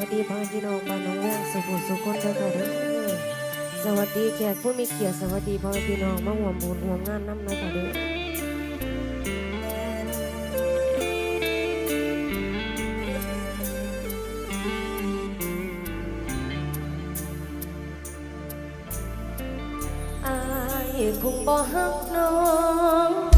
วัสดีพ่อพี่น้องบ้านน้องแมงสุขสุขคนเด้อค่ะเด้อสวัสดีแขกผู้มีเกียรติสวัสดีพ่อพี่น้องมาห่วมบุญห่วมงานน้ำนะค่ะเด้อคงบ่ฮักน้อง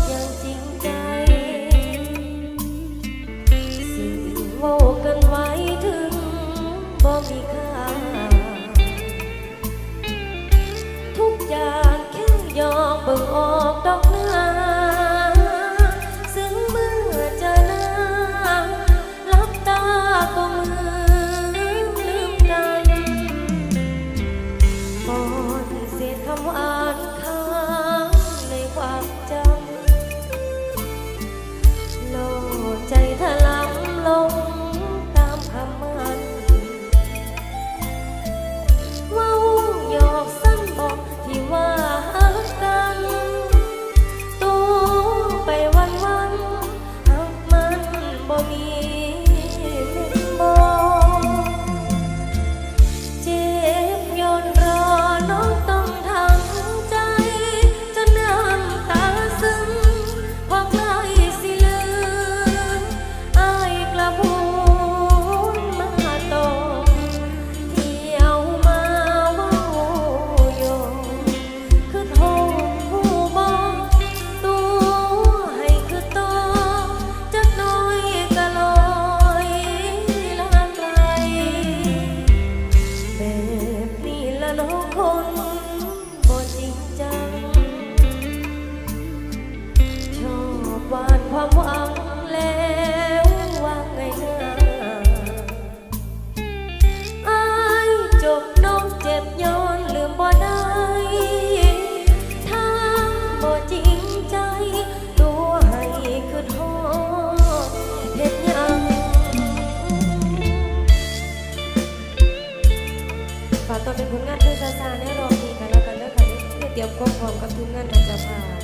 Jogo Bongkot Raja Rajasa